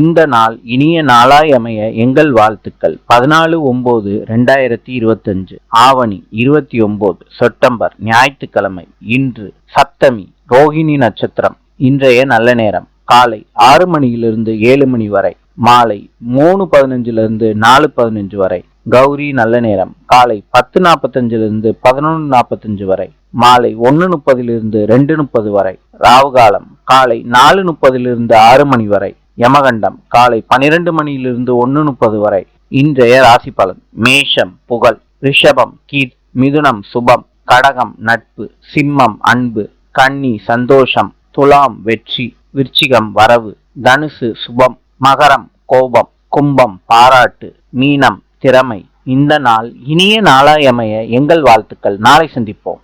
இந்த நாள் இனிய நாளாய் அமைய எங்கள் வாழ்த்துக்கள். பதினாலு ஒன்பது ரெண்டாயிரத்தி இருபத்தஞ்சு. ஆவணி இருபத்தி ஒன்பது செப்டம்பர் ஞாயிற்றுக்கிழமை இன்று சப்தமி ரோகிணி நட்சத்திரம். இன்றைய நல்ல நேரம். காலை ஆறு மணியிலிருந்து ஏழு மணி வரை. மாலை மூணு பதினஞ்சிலிருந்து நாலு பதினஞ்சு வரை. கௌரி நல்ல நேரம். காலை பத்து நாற்பத்தஞ்சிலிருந்து பதினொன்று நாற்பத்தஞ்சு வரை. மாலை ஒன்று முப்பதிலிருந்து ரெண்டு முப்பது வரை. ராவுகாலம். காலை நாலு முப்பதிலிருந்து ஆறு மணி வரை. யமகண்டம் காலை பனிரெண்டு மணியிலிருந்து ஒன்று முப்பது வரை. இன்றைய ராசி பலன் மேஷம் புகழ் ரிஷபம் கீர் மிதுனம் சுபம் கடகம் நட்பு சிம்மம் அன்பு கன்னி சந்தோஷம் துலாம் வெற்றி விருச்சிகம் வரவு தனுசு சுபம் மகரம் கோபம் கும்பம் பாராட்டு மீனம் திறமை. இந்த நாள் இனிய நாளாயமைய எங்கள் வாழ்த்துக்கள். நாளை சந்திப்போம்.